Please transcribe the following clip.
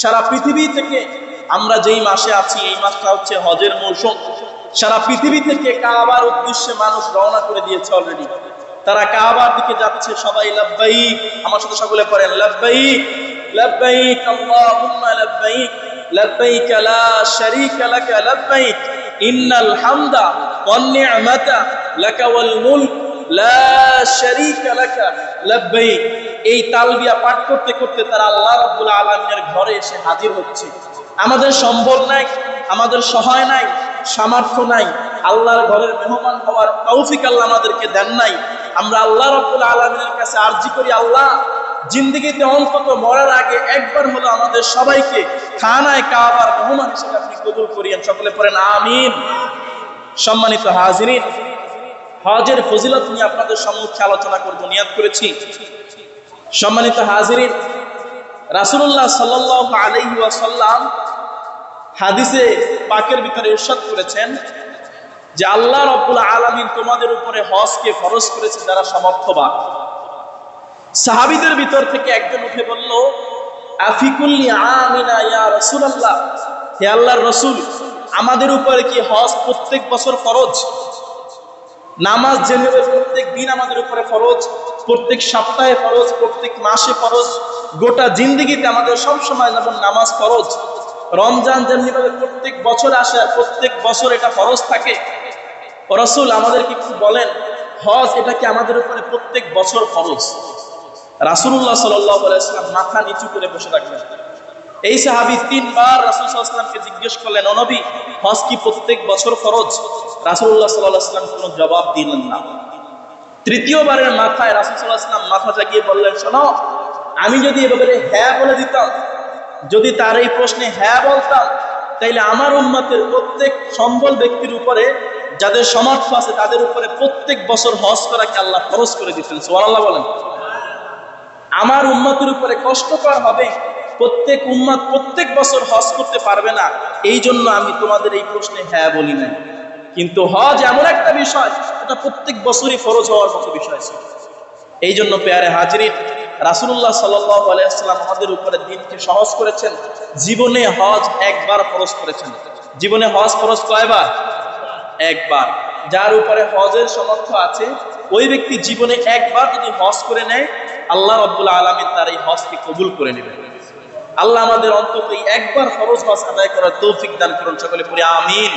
সারা পৃথিবী থেকে আমরা যেই মাসে আছি, এই মাসটা হচ্ছে হজের মৌসুম। সারা পৃথিবী থেকে কাবার উদ্দেশ্যে মানুষ রওনা করে দিয়েছে অলরেডি তারা কাবার দিকে যাচ্ছে, সবাই লাব্বাইক। আমার সাথে সকলে পড়েন, লাব্বাইক লাব্বাইক, আল্লাহুম্মা লাব্বাইক লাব্বাইক লা শারীকা লাকা, লাব্বাইক। ইন্নাল হামদা ওয়ান নি'মাতা লাকা ওয়াল মুলক। এই তালবিয়া পাঠ করতে করতে তারা আল্লাহ রাব্বুল আলামিনের ঘরে এসে হাজির হচ্ছে। আমাদের সম্বল নাই, আমাদের সহায় নাই, সামর্থ্য নাই, আল্লাহর ঘরের মেহমান হওয়ার তৌফিক আল্লাহ আমাদেরকে দেন নাই। আমরা আল্লাহ রাব্বুল আলামিনের কাছে আর্জি করি, আল্লাহ, জিন্দগিতে অন্তত মরার আগে একবার হলো আমাদের সবাইকে খানায় কাবার মেহমান হিসেবে আপনি কবুল করিয়েন। সকলে পড়েন, আমিন। সম্মানিত হাজিরিন হজের ফজিলত নিয়ে আপনাদের সম্মুখে আলোচনা করব, নিয়াদ করেছি। সম্মানিত হাজিরিন, রাসূলুল্লাহ সাল্লাল্লাহু আলাইহি ওয়াসাল্লাম হাদিসে পাকের ভিতরে ইরশাদ করেছেন যে আল্লাহ রব্বুল আলামিন তোমাদের উপরে হজকে ফরজ করেছে যারা সমর্থবান। সাহাবীদের ভিতর থেকে একজন উঠে বলল, আফিকুল্লি আমিনা ইয়া রাসূলুল্লাহ? হে আল্লাহর রাসূল, আমাদের উপরে কি হজ প্রত্যেক বছর ফরজ? নামাজ যেভাবে প্রত্যেক দিন আমাদের উপরে ফরজ, প্রত্যেক সপ্তাহে ফরজ, প্রত্যেক মাসে ফরজ, গোটা জিন্দগিতে আমাদের সব সময় যেমন নামাজ ফরজ, রমজান যেমনিভাবে প্রত্যেক বছর আসে প্রত্যেক বছর এটা ফরজ থাকে। রসুল আমাদেরকে একটু বলেন, হজ এটা কি আমাদের উপরে প্রত্যেক বছর ফরজ। রাসুল্লাহ সাল্লাম মাথা নিচু করে বসে থাকলেন এই সাহাবি তিনবার রাসুল সাল্লামকে জিজ্ঞেস করলেন অনবী হজ কি প্রত্যেক বছর ফরজ? রাসুল্লাহ সাল্লাম কোনো জবাব দিলেন না। তৃতীয়বারের মাথায় রাসুল সাল্লাহাম মাথা জাগিয়ে বললেন, শোনো, আমি যদি এভাবে হ্যাঁ বলে দিতাম, যদি তার এই প্রশ্নে হ্যাঁ বলতাম, তাইলে আমার উম্মতের প্রত্যেক সম্বল ব্যক্তির উপরে, যাদের সমর্থ আছে তাদের উপরে প্রত্যেক বছর হজ করাকে আল্লাহ খরচ করে দিতেন। সোয়াল্লাহ বলেন। আমার উম্মতের উপরে কষ্টকর হবে প্রত্যেক উম্মত প্রত্যেক বছর হজ করতে পারবে না। এই জন্য আমি তোমাদের এই প্রশ্নে হ্যাঁ বলি নাই। কিন্তু হজ এমন একটা বিষয়, এটা প্রত্যেক বছরই ফরজ হওয়ার মতো বিষয় ছিল। এই জন্য পেয়ারে হাজিরি রাসুল্লাহ সাল্লাম আমাদের উপরে দিনকে সহজ করেছেন, জীবনে হজ একবার ফরজ করেছেন। জীবনে হজ ফরজ কয়বার? একবার। যার উপরে হজের সমর্থ আছে, ওই ব্যক্তি জীবনে একবার যদি হজ করে নেয়, আল্লাহ রব্বুল আলমিন তার এই হজকে কবুল করে নেবেন। আল্লাহ আমাদের অন্তত একবার ফরজ মাস আদায় করার তৌফিক দান করুন সকলে পড়ে আমিন।